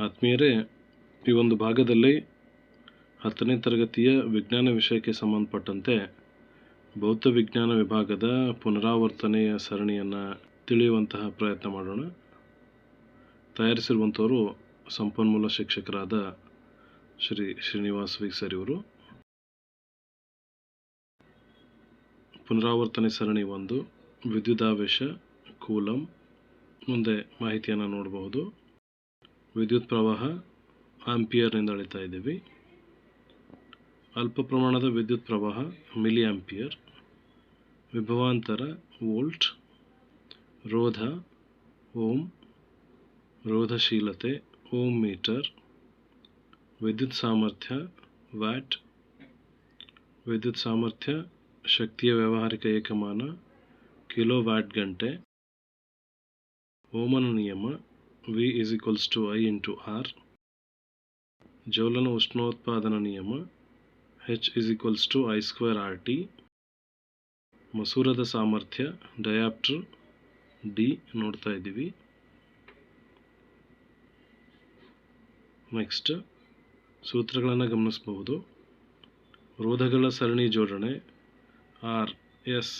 ಆತ್ಮೀಯರೇ, ಈ ಒಂದು ಭಾಗದಲ್ಲಿ ಹತ್ತನೇ ತರಗತಿಯ ವಿಜ್ಞಾನ ವಿಷಯಕ್ಕೆ ಸಂಬಂಧಪಟ್ಟಂತೆ ಭೌತ ವಿಜ್ಞಾನ ವಿಭಾಗದ ಪುನರಾವರ್ತನೆಯ ಸರಣಿಯನ್ನು ತಿಳಿಯುವಂತಹ ಪ್ರಯತ್ನ ಮಾಡೋಣ. ತಯಾರಿಸಿರುವಂಥವರು ಸಂಪನ್ಮೂಲ ಶಿಕ್ಷಕರಾದ ಶ್ರೀ ಶ್ರೀನಿವಾಸ್ ಸರ್ ಇವರು ಪುನರಾವರ್ತನೆ ಸರಣಿ ಒಂದು, ವಿದ್ಯುದಾವೇಶ, ಕೂಲಂ ಮುಂದೆ ಮಾಹಿತಿಯನ್ನು ನೋಡಬಹುದು. ವಿದ್ಯುತ್ ಪ್ರವಾಹ ಆಂಪಿಯರ್ನಿಂದ ಅಳಿತಾ ಇದ್ದೀವಿ. ಅಲ್ಪ ಪ್ರಮಾಣದ ವಿದ್ಯುತ್ ಪ್ರವಾಹ ಮಿಲಿ ಆಂಪಿಯರ್, ವಿಭವಾಂತರ ವೋಲ್ಟ್, ರೋಧ ಓಮ್, ರೋಧಶೀಲತೆ ಓಮ್ ಮೀಟರ್, ವಿದ್ಯುತ್ ಸಾಮರ್ಥ್ಯ ವ್ಯಾಟ್, ವಿದ್ಯುತ್ ಸಾಮರ್ಥ್ಯ ಶಕ್ತಿಯ ವ್ಯಾವಹಾರಿಕ ಏಕಮಾನ ಕಿಲೋ ವ್ಯಾಟ್ ಗಂಟೆ, ಓಮನ ನಿಯಮ V is equals to I into R ಜೌಲನ ಉಷ್ಣೋತ್ಪಾದನ ನಿಯಮ H is equals to I square R T ಮಸೂರದ ಸಾಮರ್ಥ್ಯ ಡಯಾಪ್ಟರ್ ಡಿ ನೋಡ್ತಾ ಇದ್ದೀವಿ. ನೆಕ್ಸ್ಟ್ ಸೂತ್ರಗಳನ್ನು ಗಮನಿಸಬಹುದು. ರೋಧಗಳ ಸರಣಿ ಜೋಡಣೆ ಆರ್ ಎಸ್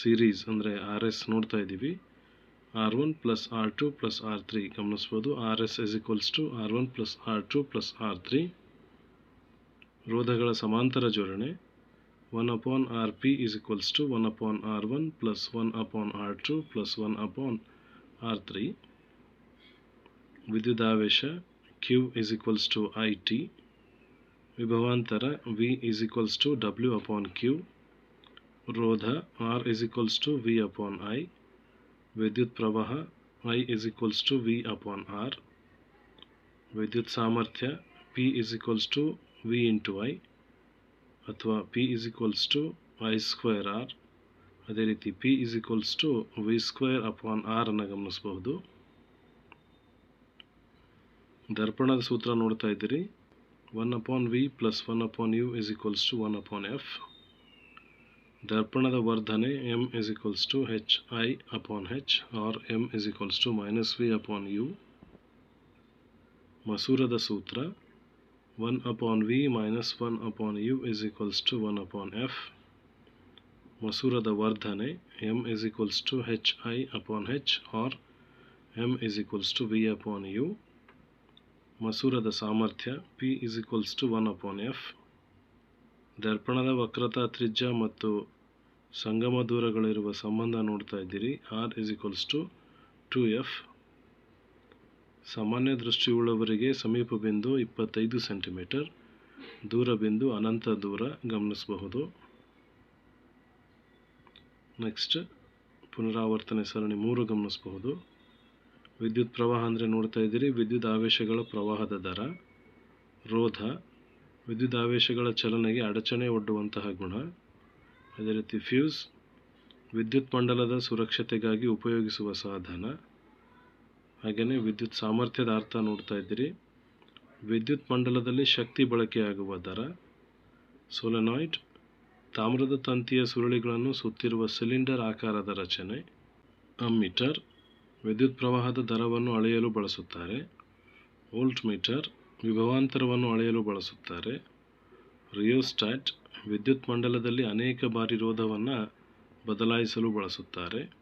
ಸೀರೀಸ್ ಅಂದರೆ ಆರ್ ಎಸ್ ನೋಡ್ತಾ ಇದ್ದೀವಿ. R one plus R two plus R three ಗಮನಿಸ್ಬೋದು R S is equals to R one plus R two plus R three ರೋಧಗಳ ಸಮಾಂತರ ಜೋಡಣೆ. One upon R P is equals to one upon R one plus one upon R two plus one upon R three ವಿದ್ಯುದಾವೇಶ Q is equals to I T ವಿಭವಾಂತರ V is equals to W upon Q ರೋಧ R is equals to V upon I ವಿದ್ಯುತ್ ಪ್ರವಾಹ I is equals to V upon R ವಿದ್ಯುತ್ ಸಾಮರ್ಥ್ಯ P is equals to V into I ಅಥವಾ P is equals to I square R ಅದೇ ರೀತಿ P is equals to V square upon R ಅನ್ನು ಗಮನಿಸಬಹುದು. ದರ್ಪಣದ ಸೂತ್ರ ನೋಡ್ತಾ ಇದ್ದೀರಿ. One upon V plus one upon U is equals to one upon F ದರ್ಪಣದ ವರ್ಧನೆ M is equals to H I upon H R M is equals to minus V upon U ಮಸೂರದ ಸೂತ್ರ one upon V minus one upon U is equals to one upon F ಮಸೂರದ ವರ್ಧನೆ M is equals to H I upon H R M is equals to V upon U ಮಸೂರದ ಸಾಮರ್ಥ್ಯ P is equals to one upon F ದರ್ಪಣದ ವಕ್ರತಾ ತ್ರಿಜ್ಯ ಮತ್ತು ಸಂಗಮ ದೂರಗಳಿರುವ ಸಂಬಂಧ ನೋಡ್ತಾ ಇದ್ದೀರಿ. R is equals to to F ಸಾಮಾನ್ಯ ದೃಷ್ಟಿಯುಳ್ಳವರಿಗೆ ಸಮೀಪ ಬಿಂದು ಇಪ್ಪತ್ತೈದು ಸೆಂಟಿಮೀಟರ್ ದೂರ ಬಿಂದು ಅನಂತ ದೂರ ಗಮನಿಸಬಹುದು. ನೆಕ್ಸ್ಟ್ ಪುನರಾವರ್ತನೆ ಸರಣಿ ಮೂರು ಗಮನಿಸಬಹುದು. ವಿದ್ಯುತ್ ಪ್ರವಾಹ ಅಂದರೆ ನೋಡ್ತಾ ಇದ್ದೀರಿ, ವಿದ್ಯುತ್ ಆವೇಶಗಳ ಪ್ರವಾಹದ ದರ, ರೋಧ, ವಿದ್ಯುತ್ ಆವೇಶಗಳ ಚಲನೆಗೆ ಅಡಚಣೆ ಒಡ್ಡುವಂತಹ ಗುಣ. ಅದೇ ರೀತಿ ಫ್ಯೂಸ್ ವಿದ್ಯುತ್ ಮಂಡಲದ ಸುರಕ್ಷತೆಗಾಗಿ ಉಪಯೋಗಿಸುವ ಸಾಧನ. ಹಾಗೆಯೇ ವಿದ್ಯುತ್ ಸಾಮರ್ಥ್ಯದ ಅರ್ಥ ನೋಡ್ತಾ ಇದ್ದೀರಿ. ವಿದ್ಯುತ್ ಮಂಡಲದಲ್ಲಿ ಶಕ್ತಿ ಬಳಕೆಯಾಗುವ ದರ ಸೋಲೆನಾಯ್ಡ್ ತಾಮ್ರದ ತಂತಿಯ ಸುರುಳಿಗಳನ್ನು ಸುತ್ತಿರುವ ಸಿಲಿಂಡರ್ ಆಕಾರದ ರಚನೆ ಅಮ್ಮೀಟರ್ ವಿದ್ಯುತ್ ಪ್ರವಾಹದ ದರವನ್ನು ಅಳೆಯಲು ಬಳಸುತ್ತಾರೆ ವೋಲ್ಟ್ ಮೀಟರ್ ವಿಭವಾಂತರವನ್ನು ಅಳೆಯಲು ಬಳಸುತ್ತಾರೆ ರಿಯೋಸ್ಟ್ಯಾಟ್ ವಿದ್ಯುತ್ ಮಂಡಲದಲ್ಲಿ ಅನೇಕ ಬಾರಿ ರೋಧವನ್ನು ಬದಲಾಯಿಸಲು ಬಳಸುತ್ತಾರೆ.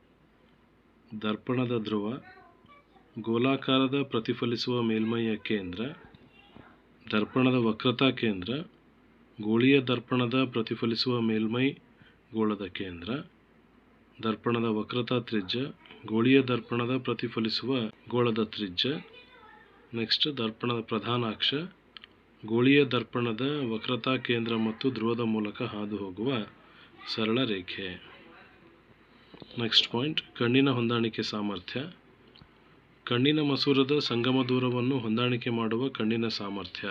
ದರ್ಪಣದ ಧ್ರುವ, ಗೋಲಾಕಾರದ ಪ್ರತಿಫಲಿಸುವ ಮೇಲ್ಮೈಯ ಕೇಂದ್ರ, ದರ್ಪಣದ ವಕ್ರತಾ ಕೇಂದ್ರ, ಗೋಳಿಯ ದರ್ಪಣದ ಪ್ರತಿಫಲಿಸುವ ಮೇಲ್ಮೈ ಗೋಳದ ಕೇಂದ್ರ, ದರ್ಪಣದ ವಕ್ರತಾ ತ್ರಿಜ್ಯ, ಗೋಳಿಯ ದರ್ಪಣದ ಪ್ರತಿಫಲಿಸುವ ಗೋಳದ ತ್ರಿಜ್ಯ, ನೆಕ್ಸ್ಟ್ ದರ್ಪಣದ ಪ್ರಧಾನ ಅಕ್ಷ ಗೋಳೀಯ ದರ್ಪಣದ ವಕ್ರತಾ ಕೇಂದ್ರ ಮತ್ತು ಧ್ರುವದ ಮೂಲಕ ಹಾದು ಹೋಗುವ ಸರಳ ರೇಖೆ. ನೆಕ್ಸ್ಟ್ ಪಾಯಿಂಟ್ ಕಣ್ಣಿನ ಹೊಂದಾಣಿಕೆ ಸಾಮರ್ಥ್ಯ. ಕಣ್ಣಿನ ಮಸೂರದ ಸಂಗಮ ದೂರವನ್ನು ಹೊಂದಾಣಿಕೆ ಮಾಡುವ ಕಣ್ಣಿನ ಸಾಮರ್ಥ್ಯ.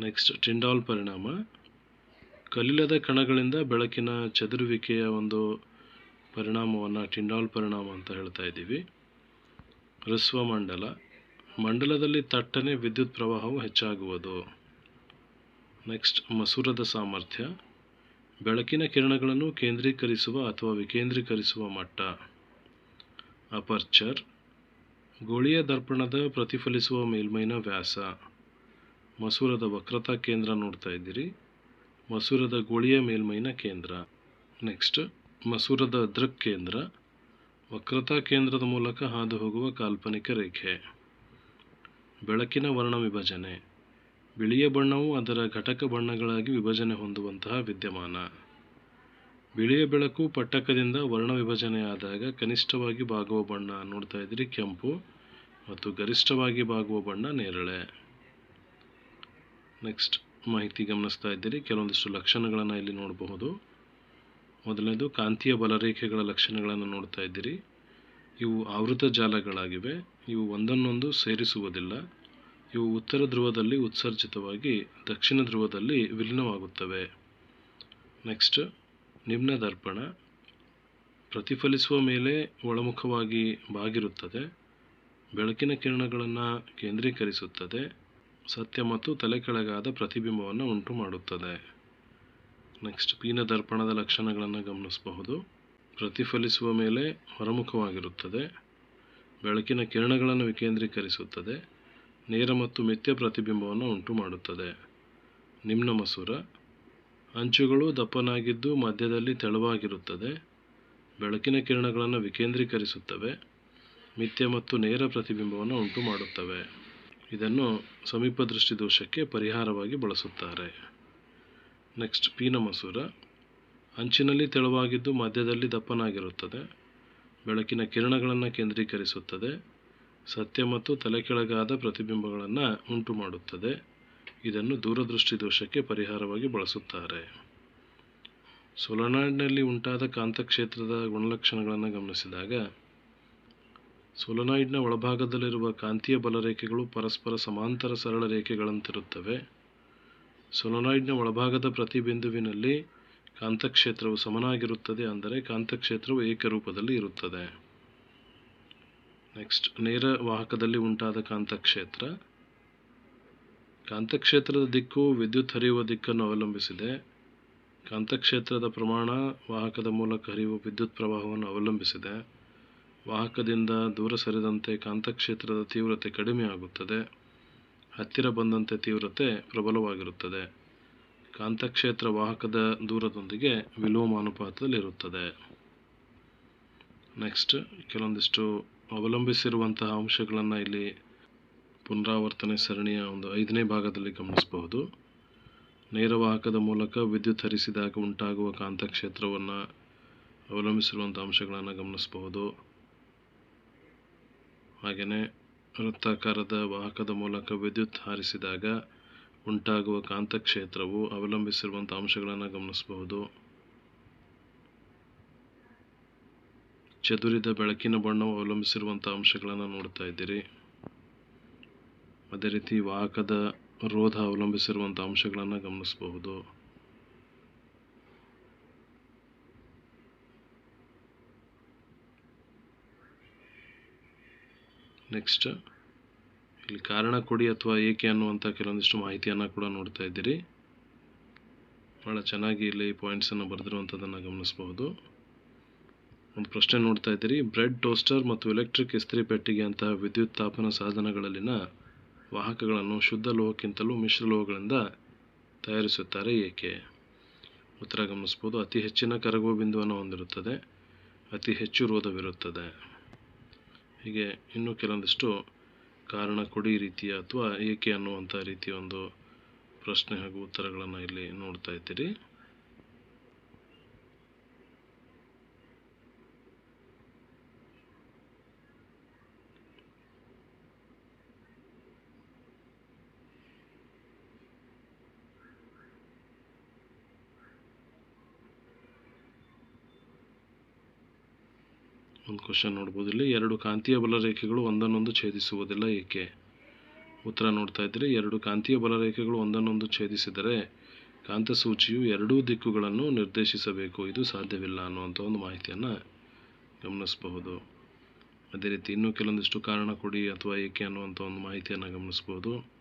ನೆಕ್ಸ್ಟ್ ಟಿಂಡಾಲ್ ಪರಿಣಾಮ. ಕಲಿಲದ ಕಣಗಳಿಂದ ಬೆಳಕಿನ ಚದುರುವಿಕೆಯ ಒಂದು ಪರಿಣಾಮವನ್ನು ಟಿಂಡಾಲ್ ಪರಿಣಾಮ ಅಂತ ಹೇಳ್ತಾ ಇದ್ದೀವಿ. ಹ್ರಸ್ವ ಮಂಡಲ ಮಂಡಲದಲ್ಲಿ ತಟ್ಟನೆ ವಿದ್ಯುತ್ ಪ್ರವಾಹವು ಹೆಚ್ಚಾಗುವುದು. ನೆಕ್ಸ್ಟ್ ಮಸೂರದ ಸಾಮರ್ಥ್ಯ. ಬೆಳಕಿನ ಕಿರಣಗಳನ್ನು ಕೇಂದ್ರೀಕರಿಸುವ ಅಥವಾ ವಿಕೇಂದ್ರೀಕರಿಸುವ ಮಟ್ಟ. ಅಪರ್ಚರ್ ಗೋಳಿಯ ದರ್ಪಣದ ಪ್ರತಿಫಲಿಸುವ ಮೇಲ್ಮೈನ ವ್ಯಾಸ. ಮಸೂರದ ವಕ್ರತಾ ಕೇಂದ್ರ ನೋಡ್ತಾ ಇದ್ದೀರಿ. ಮಸೂರದ ಗೋಳಿಯ ಮೇಲ್ಮೈನ ಕೇಂದ್ರ. ನೆಕ್ಸ್ಟ್ ಮಸೂರದ ದೃಕ್ ಕೇಂದ್ರ. ವಕ್ರತಾ ಕೇಂದ್ರದ ಮೂಲಕ ಹಾದು ಹೋಗುವ ಕಾಲ್ಪನಿಕ ರೇಖೆ. ಬೆಳಕಿನ ವರ್ಣ ವಿಭಜನೆ. ಬಿಳಿಯ ಬಣ್ಣವು ಅದರ ಘಟಕ ಬಣ್ಣಗಳಾಗಿ ವಿಭಜನೆ ಹೊಂದುವಂತಹ ವಿದ್ಯಮಾನ. ಬಿಳಿಯ ಬೆಳಕು ಪಟ್ಟಕದಿಂದ ವರ್ಣ ವಿಭಜನೆಯಾದಾಗ ಕನಿಷ್ಠವಾಗಿ ಬಾಗುವ ಬಣ್ಣ ನೋಡ್ತಾ ಇದ್ದೀರಿ, ಕೆಂಪು ಮತ್ತು ಗರಿಷ್ಠವಾಗಿ ಬಾಗುವ ಬಣ್ಣ ನೇರಳೆ. ನೆಕ್ಸ್ಟ್ ಮಾಹಿತಿ ಗಮನಿಸ್ತಾ ಇದ್ದೀರಿ, ಕೆಲವೊಂದಿಷ್ಟು ಲಕ್ಷಣಗಳನ್ನು ಇಲ್ಲಿ ನೋಡಬಹುದು. ಮೊದಲನೇದು ಕಾಂತೀಯ ಬಲರೇಖೆಗಳ ಲಕ್ಷಣಗಳನ್ನು ನೋಡ್ತಾ ಇದ್ದೀರಿ. ಇವು ಆವೃತ ಜಾಲಗಳಾಗಿವೆ. ಇವು ಒಂದನ್ನೊಂದು ಸೇರಿಸುವುದಿಲ್ಲ. ಇವು ಉತ್ತರ ಧ್ರುವದಲ್ಲಿ ಉತ್ಸರ್ಜಿತವಾಗಿ ದಕ್ಷಿಣ ಧ್ರುವದಲ್ಲಿ ವಿಲೀನವಾಗುತ್ತವೆ. ನೆಕ್ಸ್ಟ್ ನಿಮ್ನ ದರ್ಪಣ. ಪ್ರತಿಫಲಿಸುವ ಮೇಲೆ ಒಳಮುಖವಾಗಿ ಬಾಗಿರುತ್ತದೆ. ಬೆಳಕಿನ ಕಿರಣಗಳನ್ನು ಕೇಂದ್ರೀಕರಿಸುತ್ತದೆ. ಸತ್ಯ ಮತ್ತು ತಲೆಕೆಳಗಾದ ಪ್ರತಿಬಿಂಬವನ್ನು ಉಂಟು ಮಾಡುತ್ತದೆ ನೆಕ್ಸ್ಟ್ ಪೀನ ದರ್ಪಣದ ಲಕ್ಷಣಗಳನ್ನು ಗಮನಿಸಬಹುದು. ಪ್ರತಿಫಲಿಸುವ ಮೇಲೆ ಹೊರಮುಖವಾಗಿರುತ್ತದೆ. ಬೆಳಕಿನ ಕಿರಣಗಳನ್ನು ವಿಕೇಂದ್ರೀಕರಿಸುತ್ತದೆ. ನೇರ ಮತ್ತು ಮಿಥ್ಯ ಪ್ರತಿಬಿಂಬವನ್ನು ಉಂಟು ಮಾಡುತ್ತದೆ ನಿಮ್ನ ಮಸೂರ, ಅಂಚುಗಳು ದಪ್ಪನಾಗಿದ್ದು ಮಧ್ಯದಲ್ಲಿ ತೆಳುವಾಗಿರುತ್ತದೆ. ಬೆಳಕಿನ ಕಿರಣಗಳನ್ನು ವಿಕೇಂದ್ರೀಕರಿಸುತ್ತವೆ. ಮಿಥ್ಯ ಮತ್ತು ನೇರ ಪ್ರತಿಬಿಂಬವನ್ನು ಉಂಟು ಮಾಡುತ್ತವೆ ಇದನ್ನು ಸಮೀಪ ದೋಷಕ್ಕೆ ಪರಿಹಾರವಾಗಿ ಬಳಸುತ್ತಾರೆ. ನೆಕ್ಸ್ಟ್ ಪೀನ ಮಸೂರ ಅಂಚಿನಲ್ಲಿ ತೆಳುವಾಗಿದ್ದು ಮಧ್ಯದಲ್ಲಿ ದಪ್ಪನಾಗಿರುತ್ತದೆ. ಬೆಳಕಿನ ಕಿರಣಗಳನ್ನು ಕೇಂದ್ರೀಕರಿಸುತ್ತದೆ. ಸತ್ಯ ಮತ್ತು ತಲೆಕೆಳಗಾದ ಪ್ರತಿಬಿಂಬಗಳನ್ನು ಉಂಟು ಮಾಡುತ್ತದೆ ಇದನ್ನು ದೂರದೃಷ್ಟಿ ದೋಷಕ್ಕೆ ಪರಿಹಾರವಾಗಿ ಬಳಸುತ್ತಾರೆ. ಸೊಲನಾಯ್ಡ್ನಲ್ಲಿ ಉಂಟಾದ ಕಾಂತಕ್ಷೇತ್ರದ ಗುಣಲಕ್ಷಣಗಳನ್ನು ಗಮನಿಸಿದಾಗ ಸೊಲನಾಯ್ಡ್ನ ಒಳಭಾಗದಲ್ಲಿರುವ ಕಾಂತೀಯ ಬಲರೇಖೆಗಳು ಪರಸ್ಪರ ಸಮಾಂತರ ಸರಳ ರೇಖೆಗಳಂತಿರುತ್ತವೆ. ಸೊಲನಾಯ್ಡ್ನ ಒಳಭಾಗದ ಪ್ರತಿಬಿಂದುವಿನಲ್ಲಿ ಕಾಂತಕ್ಷೇತ್ರವು ಸಮನಾಗಿರುತ್ತದೆ ಅಂದರೆ ಕಾಂತಕ್ಷೇತ್ರವು ಏಕರೂಪದಲ್ಲಿ ಇರುತ್ತದೆ. ನೆಕ್ಸ್ಟ್ ನೇರ ವಾಹಕದಲ್ಲಿ ಉಂಟಾದ ಕಾಂತಕ್ಷೇತ್ರ. ಕಾಂತಕ್ಷೇತ್ರದ ದಿಕ್ಕು ವಿದ್ಯುತ್ ಹರಿಯುವ ದಿಕ್ಕನ್ನು ಅವಲಂಬಿಸಿದೆ. ಕಾಂತಕ್ಷೇತ್ರದ ಪ್ರಮಾಣ ವಾಹಕದ ಮೂಲಕ ಹರಿಯುವ ವಿದ್ಯುತ್ ಪ್ರವಾಹವನ್ನು ಅವಲಂಬಿಸಿದೆ. ವಾಹಕದಿಂದ ದೂರ ಸರಿದಂತೆ ಕಾಂತಕ್ಷೇತ್ರದ ತೀವ್ರತೆ ಕಡಿಮೆಯಾಗುತ್ತದೆ. ಹತ್ತಿರ ಬಂದಂತೆ ತೀವ್ರತೆ ಪ್ರಬಲವಾಗಿರುತ್ತದೆ. ಕಾಂತಕ್ಷೇತ್ರ ವಾಹಕದ ದೂರದೊಂದಿಗೆ ವಿಲೋಮಾನುಪಾತದಲ್ಲಿರುತ್ತದೆ ನೆಕ್ಸ್ಟ್ ಕೆಲವೊಂದಿಷ್ಟು ಅವಲಂಬಿಸಿರುವಂತಹ ಅಂಶಗಳನ್ನು ಇಲ್ಲಿ ಪುನರಾವರ್ತನೆ ಸರಣಿಯ ಒಂದು ಐದನೇ ಭಾಗದಲ್ಲಿ ಗಮನಿಸಬಹುದು. ನೇರ ವಾಹಕದ ಮೂಲಕ ವಿದ್ಯುತ್ ಹರಿಸಿದಾಗ ಉಂಟಾಗುವ ಕಾಂತಕ್ಷೇತ್ರವನ್ನು ಅವಲಂಬಿಸಿರುವಂಥ ಅಂಶಗಳನ್ನು ಗಮನಿಸಬಹುದು. ಹಾಗೆಯೇ ವೃತ್ತಾಕಾರದ ವಾಹಕದ ಮೂಲಕ ವಿದ್ಯುತ್ ಹಾರಿಸಿದಾಗ ಉಂಟಾಗುವ ಕಾಂತಕ್ಷೇತ್ರವು ಅವಲಂಬಿಸಿರುವಂಥ ಅಂಶಗಳನ್ನು ಗಮನಿಸಬಹುದು. ಚದುರಿದ ಬೆಳಕಿನ ಬಣ್ಣವು ಅವಲಂಬಿಸಿರುವಂಥ ಅಂಶಗಳನ್ನು ನೋಡ್ತಾ ಇದ್ದೀರಿ. ಅದೇ ರೀತಿ ವಾಹಕದ ರೋಧ ಅವಲಂಬಿಸಿರುವಂಥ ಅಂಶಗಳನ್ನು ಗಮನಿಸಬಹುದು. ನೆಕ್ಸ್ಟ್ ಇಲ್ಲಿ ಕಾರಣ ಕೊಡಿ ಅಥವಾ ಏಕೆ ಅನ್ನುವಂಥ ಕೆಲವೊಂದಿಷ್ಟು ಮಾಹಿತಿಯನ್ನು ಕೂಡ ನೋಡ್ತಾ ಇದ್ದೀರಿ. ಭಾಳ ಚೆನ್ನಾಗಿ ಇಲ್ಲಿ ಪಾಯಿಂಟ್ಸನ್ನು ಬರೆದಿರುವಂಥದ್ದನ್ನು ಗಮನಿಸಬಹುದು. ಒಂದು ಪ್ರಶ್ನೆ ನೋಡ್ತಾ ಇದ್ದೀರಿ. ಬ್ರೆಡ್ ಟೋಸ್ಟರ್ ಮತ್ತು ಎಲೆಕ್ಟ್ರಿಕ್ ಇಸ್ತ್ರಿ ಪೆಟ್ಟಿಗೆ ಅಂತಹ ವಿದ್ಯುತ್ ತಾಪನ ಸಾಧನಗಳಲ್ಲಿನ ವಾಹಕಗಳನ್ನು ಶುದ್ಧ ಲೋಹಕ್ಕಿಂತಲೂ ಮಿಶ್ರಲೋಹಗಳಿಂದ ತಯಾರಿಸುತ್ತಾರೆ ಏಕೆ? ಉತ್ತರ ಗಮನಿಸ್ಬೋದು ಅತಿ ಹೆಚ್ಚಿನ ಕರಗುವ ಬಿಂದುವನ್ನು ಹೊಂದಿರುತ್ತದೆ. ಅತಿ ಹೆಚ್ಚು ರೋಧವಿರುತ್ತದೆ. ಹೀಗೆ ಇನ್ನೂ ಕೆಲವೊಂದಿಷ್ಟು ಕಾರಣ ಕೊಡಿ ರೀತಿಯ ಅಥವಾ ಏಕೆ ಅನ್ನುವಂಥ ರೀತಿಯ ಒಂದು ಪ್ರಶ್ನೆ ಹಾಗೂ ಉತ್ತರಗಳನ್ನು ಇಲ್ಲಿ ನೋಡ್ತಾ ಇದ್ದೀರಿ ಒಂದು ಕ್ವಶನ್ ನೋಡ್ಬೋದು. ಇಲ್ಲಿ ಎರಡು ಕಾಂತೀಯ ಬಲರೇಖೆಗಳು ಒಂದನ್ನೊಂದು ಛೇದಿಸುವುದಿಲ್ಲ ಏಕೆ? ಉತ್ತರ ನೋಡ್ತಾ ಇದ್ದರೆ ಎರಡು ಕಾಂತೀಯ ಬಲರೇಖೆಗಳು ಒಂದನ್ನೊಂದು ಛೇದಿಸಿದರೆ ಕಾಂತಸೂಚಿಯು ಎರಡೂ ದಿಕ್ಕುಗಳನ್ನು ನಿರ್ದೇಶಿಸಬೇಕು. ಇದು ಸಾಧ್ಯವಿಲ್ಲ ಅನ್ನುವಂಥ ಒಂದು ಮಾಹಿತಿಯನ್ನು ಗಮನಿಸಬಹುದು. ಅದೇ ರೀತಿ ಇನ್ನೂ ಕೆಲವೊಂದಿಷ್ಟು ಕಾರಣ ಕೊಡಿ ಅಥವಾ ಏಕೆ ಅನ್ನುವಂಥ ಒಂದು ಮಾಹಿತಿಯನ್ನು ಗಮನಿಸಬಹುದು.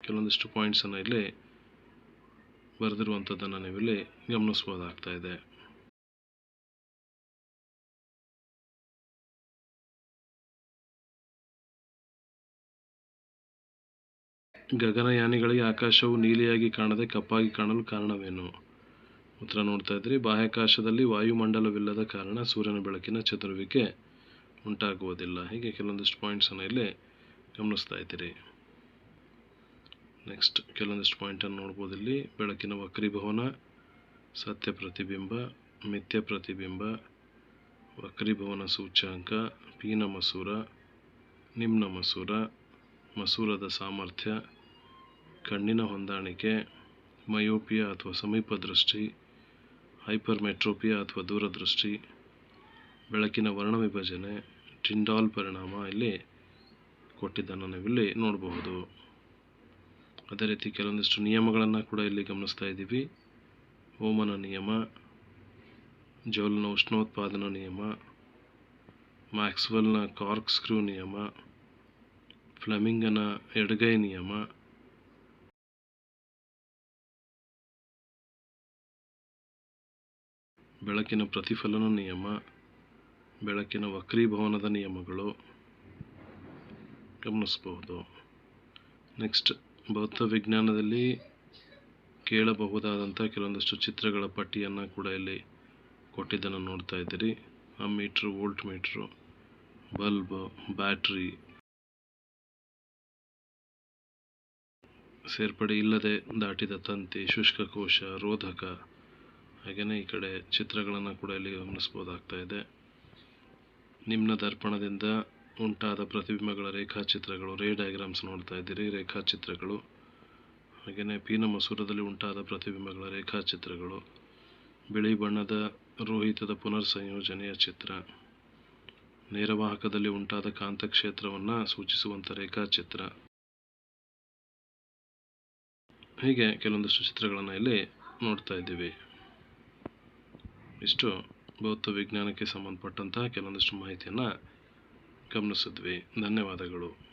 ಕೆಲವೊಂದಿಷ್ಟು ಪಾಯಿಂಟ್ಸನ್ನು ಇಲ್ಲಿ ಬರೆದಿರುವಂಥದ್ದನ್ನು ನೀವಿಲ್ಲಿ ಗಮನಿಸ್ಬೋದಾಗ್ತಾ ಇದೆ. ಗಗನಯಾನಿಗಳಿಗೆ ಆಕಾಶವು ನೀಲಿಯಾಗಿ ಕಾಣದೆ ಕಪ್ಪಾಗಿ ಕಾಣಲು ಕಾರಣವೇನು? ಉತ್ತರ ನೋಡ್ತಾ ಇದ್ರಿ. ಬಾಹ್ಯಾಕಾಶದಲ್ಲಿ ವಾಯುಮಂಡಲವಿಲ್ಲದ ಕಾರಣ ಸೂರ್ಯನ ಬೆಳಕಿನ ಚದುರುವಿಕೆ ಉಂಟಾಗುವುದಿಲ್ಲ. ಹೀಗೆ ಕೆಲವೊಂದಿಷ್ಟು ಪಾಯಿಂಟ್ಸನ್ನು ಇಲ್ಲಿ ಗಮನಿಸ್ತಾ ಇದ್ದೀರಿ. ನೆಕ್ಸ್ಟ್ ಕೆಲವೊಂದಿಷ್ಟು ಪಾಯಿಂಟನ್ನು ನೋಡ್ಬೋದು ಇಲ್ಲಿ. ಬೆಳಕಿನ ವಕ್ರೀಭವನ, ಸತ್ಯ ಪ್ರತಿಬಿಂಬ, ಮಿಥ್ಯ ಪ್ರತಿಬಿಂಬ, ವಕ್ರೀಭವನ ಸೂಚ್ಯಾಂಕ, ಪೀನ ಮಸೂರ, ನಿಮ್ನ ಮಸೂರ, ಮಸೂರದ ಸಾಮರ್ಥ್ಯ, ಕಣ್ಣಿನ ಹೊಂದಾಣಿಕೆ, ಮಯೋಪಿಯಾ ಅಥವಾ ಸಮೀಪ ದೃಷ್ಟಿ ಹೈಪರ್ಮೆಟ್ರೋಪಿಯಾ ಅಥವಾ ದೂರದೃಷ್ಟಿ, ಬೆಳಕಿನ ವರ್ಣ ವಿಭಜನೆ, ಟಿಂಡಾಲ್ ಪರಿಣಾಮ, ಇಲ್ಲಿ ಕೊಟ್ಟಿದ್ದನ್ನು ನಾವಿಲ್ಲಿ ನೋಡಬಹುದು. ಅದೇ ರೀತಿ ಕೆಲವೊಂದಿಷ್ಟು ನಿಯಮಗಳನ್ನು ಕೂಡ ಇಲ್ಲಿ ಗಮನಿಸ್ತಾ ಇದ್ದೀವಿ. ಓಮನ ನಿಯಮ, ಜೌಲ್ನ ಉಷ್ಣೋತ್ಪಾದನಾ ನಿಯಮ, ಮ್ಯಾಕ್ಸ್ವೆಲ್ನ ಕಾರ್ಕ್ ಸ್ಕ್ರೂ ನಿಯಮ, ಫ್ಲೆಮಿಂಗನ ಎಡಗೈ ನಿಯಮ, ಬೆಳಕಿನ ಪ್ರತಿಫಲನ ನಿಯಮ, ಬೆಳಕಿನ ವಕ್ರೀಭವನದ ನಿಯಮಗಳು ಗಮನಿಸಬಹುದು ನೆಕ್ಸ್ಟ್ ಭೌತ ವಿಜ್ಞಾನದಲ್ಲಿ ಕೇಳಬಹುದಾದಂಥ ಕೆಲವೊಂದಷ್ಟು ಚಿತ್ರಗಳ ಪಟ್ಟಿಯನ್ನು ಕೂಡ ಇಲ್ಲಿ ಕೊಟ್ಟಿದ್ದನ್ನು ನೋಡ್ತಾ ಇದ್ದೀರಿ. Ammeter, voltmeter, bulb, battery ಸೇರ್ಪಡೆ ಇಲ್ಲದೆ ದಾಟಿದ ತಂತಿ, ಶುಷ್ಕ ಕೋಶ, ರೋಧಕ ಹಾಗೆಯೇ ಈ ಕಡೆ ಚಿತ್ರಗಳನ್ನು ಕೂಡ ಇಲ್ಲಿ ಗಮನಿಸ್ಬೋದಾಗ್ತಾ ಇದೆ. ನಿಮ್ಮ ದರ್ಪಣದಿಂದ ಉಂಟಾದ ಪ್ರತಿಬಿಂಬಗಳ ರೇಖಾಚಿತ್ರಗಳು, ರೇ ಡಯಾಗ್ರಾಮ್ಸ್ ನೋಡ್ತಾ ಇದ್ದೀರಿ, ರೇಖಾಚಿತ್ರಗಳು. ಹಾಗೆಯೇ ಪೀನ ಮಸೂರದಲ್ಲಿ ಉಂಟಾದ ಪ್ರತಿಬಿಂಬಗಳ ರೇಖಾಚಿತ್ರಗಳು. ಬಿಳಿ ಬಣ್ಣದ ರೋಹಿತದ ಪುನರ್ ಸಂಯೋಜನೆಯ ಚಿತ್ರ ನೇರವಾಹಕದಲ್ಲಿ ಉಂಟಾದ ಕಾಂತಕ್ಷೇತ್ರವನ್ನು ಸೂಚಿಸುವಂಥ ರೇಖಾಚಿತ್ರ. ಹೀಗೆ ಕೆಲವೊಂದಿಷ್ಟು ಚಿತ್ರಗಳನ್ನು ಇಲ್ಲಿ ನೋಡ್ತಾ ಇದ್ದೀವಿ. ಇಷ್ಟು ಭೌತ ವಿಜ್ಞಾನಕ್ಕೆ ಸಂಬಂಧಪಟ್ಟಂತಹ ಕೆಲವೊಂದಷ್ಟು ಮಾಹಿತಿಯನ್ನು ಗಮನಿಸಿದ್ವಿ. ಧನ್ಯವಾದಗಳು.